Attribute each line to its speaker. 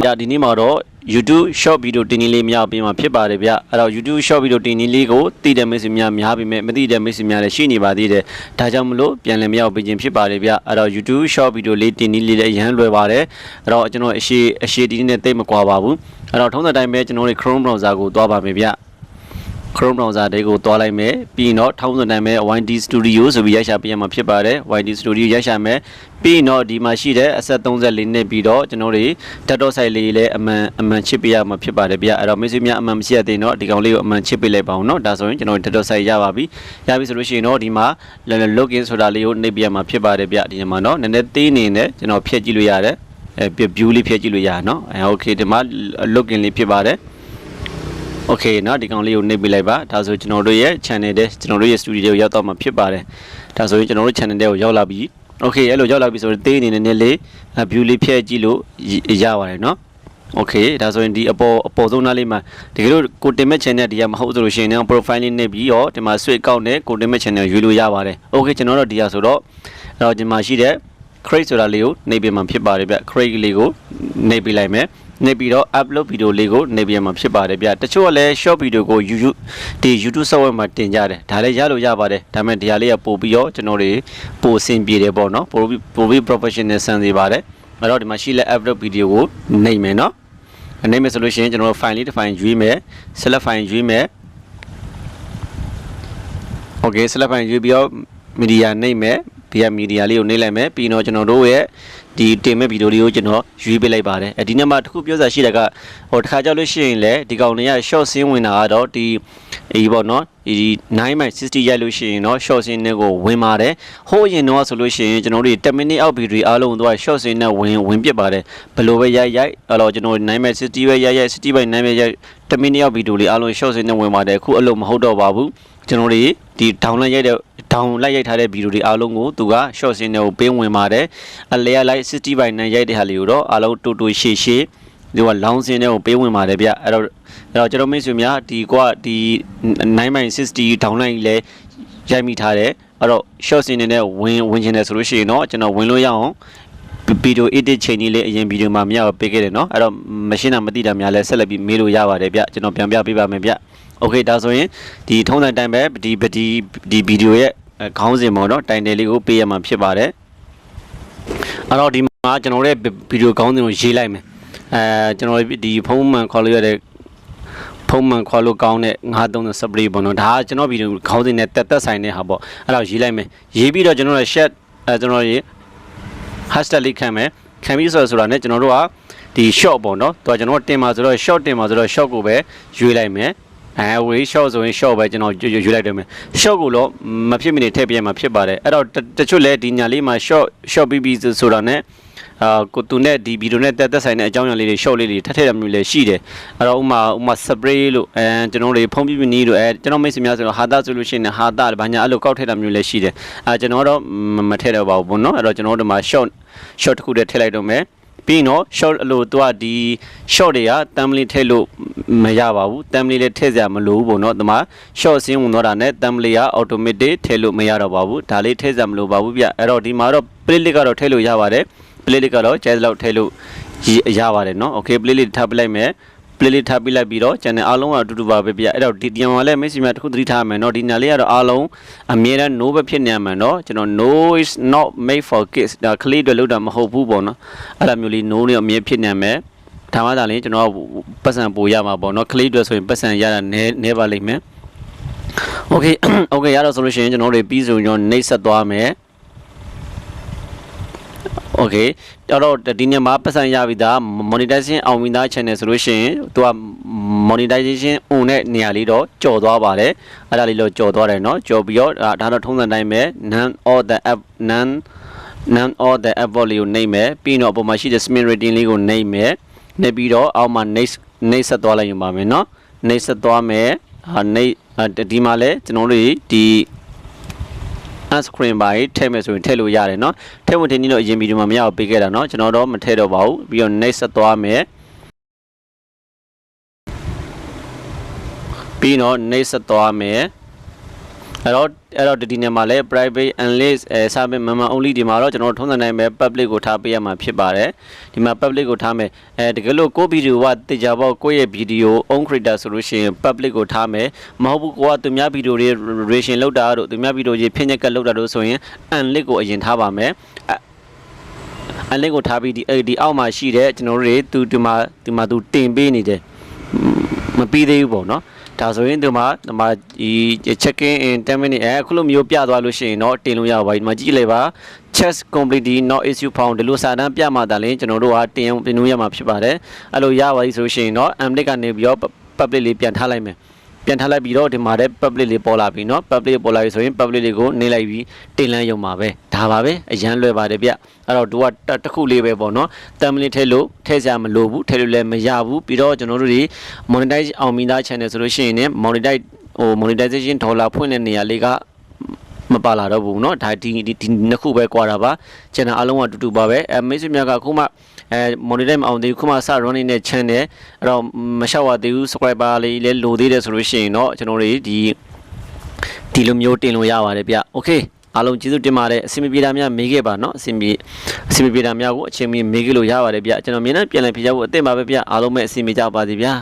Speaker 1: ဗျာဒီနေ့မှာတော့ YouTube short video တင်နည်းလေးများပြင်မှာဖြစ်ပါတယ်ဗျအဲ့တော့ YouTube short video တင်နည်းလေးကိုသိတဲ့မိတ်ဆွေများများပြီမဲ့မသိတဲ့မိတ်ဆွေများလည်းရှိနေပါသေးတယ်ဒါကြောင့်မလို့ပြန်လည်မရောက်ပေးခြင်းဖြစ်ပါတယ်ဗျအဲ့တော့ YouTube short video လေးတင်နည်းလေးလည်းအရန်လွယ်ပါတယ်အဲ့တော့ကျွန်တော်အရှိအရှိဒီနေ့တိတ်မကွာပါဘူးအဲ့တော့ထုံးစံတိုင်းပဲကျွန်တော်တို့ Chrome browser ကိုသွားပါမယ်ဗျ Chrome browser တွေကိုတွားလိုက်မယ်ပြီးရင်တော့ထောင်းစံတိုင်းမဲ့ YD Studio ဆိုပြီးရိုက်ရှာပြရမှာဖြစ်ပါတယ် YD Studio ရိုက်ရှာမယ်ပြီးရင်တော့ဒီမှာရှိတဲ့အဆက်34နဲ့ပြီးတော့ကျွန်တော်တို့ data site လေးလည်းအမှန်အမှန်ချစ်ပေးရမှာဖြစ်ပါတယ်ဗျအဲ့တော့မိတ်ဆွေများအမှန်မရှိရသေးတော့ဒီကောင်လေးကိုအမှန်ချစ်ပေးလိုက်ပါအောင်เนาะဒါဆိုရင်ကျွန်တော် data site ရပါပြီရပြီဆိုလို့ရှိရင်တော့ဒီမှာ login ဆိုတာလေးကိုနှိပ်ပြရမှာဖြစ်ပါတယ်ဗျဒီမှာเนาะနည်းနည်းသေးနေနဲ့ကျွန်တော်ဖြည့်ကြည့်လို့ရတယ်အဲ view လေးဖြည့်ကြည့်လို့ရအောင်เนาะအဲ okay ဒီမှာ login လေးဖြစ်ပါတယ် โอเคเนาะဒီကောင်လေးကိုနှိပ်ပြလိုက်ပါဒါဆိုကျွန်တော်တို့ရဲ့ channel တဲ့ကျွန်တော်တို့ရဲ့ studio ကိုရောက်တော့မှာဖြစ်ပါတယ်ဒါဆိုရင်ကျွန်တော်တို့ channel တဲ့ကိုရောက်လာပြီโอเคအဲ့လိုရောက်လာပြီဆိုတော့တေးအနေနဲ့နည်းလေး view လေးဖြည့်ကြည့်လို့ရပါတယ်เนาะโอเคဒါဆိုရင်ဒီအပေါ်အပေါ်ဆုံးနားလေးမှာတကယ်လို့ကိုတင်မဲ့ channel ဒီကမဟုတ်ဆိုလို့ရှိရင်လည်း profile လေးနှိပ်ပြီးတော့ဒီမှာ switch account နဲ့ကိုတင်မဲ့ channel ရွေးလို့ရပါတယ်โอเคကျွန်တော်တို့ဒီကဆိုတော့အဲ့တော့ဒီမှာရှိတဲ့ crate ဆိုတာလေးကိုနှိပ်ပြမှာဖြစ်ပါတယ်ဗျ crate လေးကိုနှိပ်ပြလိုက်မယ် နေပြီးတော့ upload video လေးကိုနေပြန်မှာဖြစ်ပါတယ်ဗျတချို့ကလည်း short video ကို YouTube ဒီ YouTube software မှာတင်ကြတယ်ဒါလည်းရလို့ရပါတယ်ဒါပေမဲ့ဒီဟာလေးကပို့ပြီးတော့ကျွန်တော်တွေပို့အဆင်ပြေတယ်ပေါ့နော်ပို့ပြီးပို့ပြီး professional ဆန်စေပါတယ်အဲ့တော့ဒီမှာရှိတဲ့ upload video ကိုနှိပ်မယ်နော်နှိပ်မယ်ဆိုလို့ရှိရင်ကျွန်တော်တို့ file လေးတစ် file ရွေးမယ် select file ရွေးမယ် okay select file ရွေးပြီးတော့ media နှိပ်မယ်ဒီက media လေးကိုနှိပ်လိုက်မယ်ပြီးတော့ကျွန်တော်တို့ရဲ့ ဒီတင်မဲ့ဗီဒီယိုလေးကိုကျွန်တော်ရွေးပေးလိုက်ပါတယ်အဲဒီနေ့မှာတစ်ခုပြောစားရှိတာကဟိုတစ်ခါကြောက်လို့ရှိရင်လည်းဒီကောင်တွေက short ဆင်းဝင်တာကတော့ဒီဒီပေါ့နော်ဒီ9 by 60ရိုက်လို့ရှိရင်တော့ short ဆင်းနဲ့ကိုဝင်ပါတယ်ဟိုးရင်တော့ဆိုလို့ရှိရင်ကျွန်တော်တို့10 minute အောက်ဗီဒီယိုအားလုံးတော့ short ဆင်းနဲ့ဝင်ဝင်ပြစ်ပါတယ်ဘယ်လိုပဲရိုက်ရိုက်အဲ့တော့ကျွန်တော်9 by 60ပဲရိုက်ရိုက်60 by 9ပဲရိုက်10 minute အောက်ဗီဒီယိုလေးအားလုံး short ဆင်းနဲ့ဝင်ပါတယ်အခုအဲ့လိုမဟုတ်တော့ပါဘူးကျွန်တော်တို့ဒီ download ရိုက်တဲ့ down လိုက်ရိုက်ထားတဲ့ဗီဒီယိုတွေအားလုံးကိုသူက short ဆင်းနဲ့ကိုပေးဝင်ပါတယ်အလဲလိုက်60 by 9ရိုက်တဲ့ဟာလေးကိုတော့အားလုံးတူတူရှည်ရှည်ဒီကလောင်းစင်းတဲ့ကိုပေးဝင်ပါတယ်ဗျအဲ့တော့အဲ့တော့ကျွန်တော်မိတ်ဆွေများဒီကွာဒီ9 by 60 down လိုက်လဲရိုက်မိထားတယ်အဲ့တော့ short စင်းနဲ့ဝင်ဝင်ချင်တယ်ဆိုလို့ရှိရင်တော့ကျွန်တော်ဝင်လို့ရအောင်ဗီဒီယို edit ချိန်ကြီးလေးအရင်ဗီဒီယိုမှာမရတော့ပေးခဲ့တယ်เนาะအဲ့တော့မရှင်းတာမသိတာများလဲဆက်လက်ပြီးမေးလို့ရပါတယ်ဗျကျွန်တော်ပြန်ပြပေးပါမယ်ဗျโอเคဒါဆိုရင်ဒီထုံးစံတိုင်းပဲဒီဒီဒီဗီဒီယိုရဲ့ခေါင်းစဉ်ပေါ့နော်တိုင်တယ်လေးကိုပေးရမှာဖြစ်ပါတယ် အဲ့တော့ဒီမှာကျွန်တော်ရဲ့ဗီဒီယိုခေါင်းစဉ်ကိုရေးလိုက်မယ်အဲကျွန်တော်ဒီဖုန်းမှန်ခေါ်လို့ရတဲ့ဖုန်းမှန်ခေါ်လို့ကောင်းတဲ့930 spray ပေါ့နော်ဒါကကျွန်တော်ဗီဒီယိုခေါင်းစဉ်နဲ့တက်တက်ဆိုင်တဲ့ဟာပေါ့အဲ့တော့ရေးလိုက်မယ်ရေးပြီးတော့ကျွန်တော်ရဲ့ share အဲကျွန်တော်ရေး hashtag လေးခံမယ်ခံပြီးဆိုဆိုတာနဲ့ကျွန်တော်တို့ကဒီ short ပေါ့နော်သူကကျွန်တော်တင်မှာဆိုတော့ short တင်မှာဆိုတော့ short ကိုပဲရွေးလိုက်မယ် အဲဝေး short ဆိုရင် short ပဲကျွန်တော်ရွေးလိုက်တယ်မယ် short ကိုတော့မဖြစ်မနေထည့်ပြရမှာဖြစ်ပါတယ်အဲ့တော့တချို့လဲဒီညာလေးမှာ short short ပြီးပြီးဆိုတာနဲ့အာကိုသူနဲ့ဒီဗီဒီယိုနဲ့တက်သက်ဆိုင်တဲ့အကြောင်းအရာလေးတွေ short လေးတွေထပ်ထည့်ရမျိုးလည်းရှိတယ်အဲ့တော့ဥမာဥမာ spray လို့အဲကျွန်တော်တို့ဖုံးပြပြနီးလို့အဲကျွန်တော်မိတ်ဆွေများဆိုတော့ဟာတာဆိုလို့ရှိရင်ဟာတာဘာညာအဲ့လိုကောက်ထည့်တာမျိုးလည်းရှိတယ်အဲကျွန်တော်တော့မထည့်တော့ပါဘူးပေါ့နော်အဲ့တော့ကျွန်တော်တို့မှာ short short တစ်ခုတည်းထည့်လိုက်တော့မယ် ပြီးရင်တော့ short အလို့သူကဒီ short တွေက thumbnail ထည့်လို့မရပါဘူး thumbnail လည်းထည့်စရာမလိုဘူးပေါ့နော်ဒီမှာ short ဆင်းဝင်သွားတာနဲ့ thumbnail က automatic ထည့်လို့မရတော့ပါဘူးဒါလေးထည့်စရာမလိုပါဘူးဗျအဲ့တော့ဒီမှာတော့ playlist ကတော့ထည့်လို့ရပါတယ် playlist ကတော့ jazz လောက်ထည့်လို့ရပါတယ်နော် okay playlist ထပ်ပလိုက်မယ် playlist ထပ်ပြလိုက်ပြီးတော့ channel အားလုံးကအတူတူပါပဲဗျအဲ့တော့ဒီဒီမှာလည်း message များတစ်ခုသတိထားမယ်နော်ဒီညာလေးကတော့အားလုံးအမြဲတမ်း no ပဲဖြစ်နေမှာနော်ကျွန်တော် no is not made for kids ဒါကလေးတွေလောက်တာမဟုတ်ဘူးပေါ့နော်အဲ့လိုမျိုးလေး no နဲ့အမြဲဖြစ်နေမယ်ဒါမှသာလေကျွန်တော်ပတ်စံပို့ရမှာပေါ့နော်ကလေးတွေဆိုရင်ပတ်စံရတာနည်းနည်းပါလိမ့်မယ် okay okay ရတော့ဆိုလို့ရှိရင်ကျွန်တော်တို့ပြီးဆိုကျွန်တော်နှိပ်ဆက်သွားမယ် okay တော့ဒီနေ့မှာပတ်စံရပြီသား monetization အောင်ပြီးသား channel ဆိုလို့ရှိရင်သူက monetization on တဲ့နေရာလေးတော့ကြော်သွားပါတယ်အဲ့ဒါလေးတော့ကြော်သွားတယ်เนาะကြော်ပြီးတော့ဒါတော့ထုံးစံတိုင်းပဲ none of the app none none of the app လေးကိုနှိပ်မယ်ပြီးတော့အပေါ်မှာရှိတဲ့ spin rating လေးကိုနှိပ်မယ်နှိပ်ပြီးတော့အောက်မှာ next next ဆက်သွားလိုက်ရင်ပါမယ်เนาะ next ဆက်သွားမယ်ဟာ next ဒီမှာလဲကျွန်တော်တို့ဒီ ice cream ပါထည့်မယ်ဆိုရင်ထည့်လို့ရတယ်เนาะထည့်ဝင်ထင်းကြီးတော့အရင်ဗီဒီယိုမှာမရအောင်ပေးခဲ့တာเนาะကျွန်တော်တော့မထည့်တော့ပါဘူးပြီးတော့ next ဆက်သွားမယ်ပြီးတော့ next ဆက်သွားမယ်အဲ့တော့ အဲ့တော့ဒီနေ့မှာလည်း private analyst အဲ service member only ဒီမှာတော့ကျွန်တော်တို့ထုံးစံတိုင်းပဲ public ကိုထားပေးရမှာဖြစ်ပါတယ်ဒီမှာ public ကိုထားမယ်အဲတကယ်လို့ကိုဗီဒီယိုကတေချာပေါက်ကိုယ့်ရဲ့ဗီဒီယို own creator ဆိုလို့ရှိရင် public ကိုထားမယ်မဟုတ်ဘူးကိုကသူများဗီဒီယိုတွေ reaction လောက်တာတို့သူများဗီဒီယိုကြီးဖိညက်ကလောက်တာတို့ဆိုရင် unlist ကိုအရင်ထားပါမယ်အဲအလင်းကိုထားပြီးဒီအဲ့ဒီအောက်မှာရှိတဲ့ကျွန်တော်တို့တွေသူဒီမှာဒီမှာသူတင်ပေးနေတယ်မပြီးသေးဘူးပေါ့နော် ဒါဆိုရင်ဒီမှာဒီမှာဒီ check in in 10 minutes အဲအခုလိုမျိုးပြသွားလို့ရှိရင်တော့တင်လို့ရပါပြီဒီမှာကြည့်လိုက်ပါ chess complete not issue found ဒီလိုစာတမ်းပြမှသာလျှင်ကျွန်တော်တို့ကတင်တင်လို့ရမှာဖြစ်ပါတယ်အဲ့လိုရပါပြီဆိုရှင်တော့ amlink ကနေပြီးတော့ public လေးပြန်ထားလိုက်မယ်ပြန်ထားလိုက်ပြီးတော့ဒီမှာတဲ့ public လေးပေါ်လာပြီเนาะ public ပေါ်လာပြီဆိုရင် public လေးကိုနေလိုက်ပြီးတင်လန်းရုံပါပဲ ဒါပါပဲအရန်လွယ်ပါတယ်ဗျအဲ့တော့သူကတတစ်ခုလေးပဲပေါ့เนาะ template ထည့်လို့ထည့်စရာမလိုဘူးထည့်လို့လည်းမရဘူးပြီးတော့ကျွန်တော်တို့တွေ monetize အောင်မိသား channel ဆိုလို့ရှိရင်လည်း monetize ဟို monetization dollar ဖွင့်တဲ့နေရာလေးကမပါလာတော့ဘူးเนาะဒါဒီဒီဒီနှစ်ခုပဲကွာတာပါ channel အားလုံးကအတူတူပါပဲအဲမိတ်ဆွေများကခုမှအဲ monetize မအောင်သေးဘူးခုမှစ running တဲ့ channel အဲ့တော့မလျှောက်ရသေးဘူး subscriber လေးလည်းလိုသေးတယ်ဆိုလို့ရှိရင်တော့ကျွန်တော်တို့ဒီဒီလိုမျိုးတင်လို့ရပါတယ်ဗျ okay အားလုံးကျေးဇူးတင်ပါတယ်အစီအမပြေတာများမေးခဲ့ပါနော်အစီအမအစီအမပြေတာများကိုအချိန်မီမေးခဲ့လို့ရပါတယ်ဗျကျွန်တော်မြန်မြန်ပြန်လည်ဖြေရဖို့အသင့်ပါပဲဗျအားလုံးပဲအစီအမကြပါစေဗျာ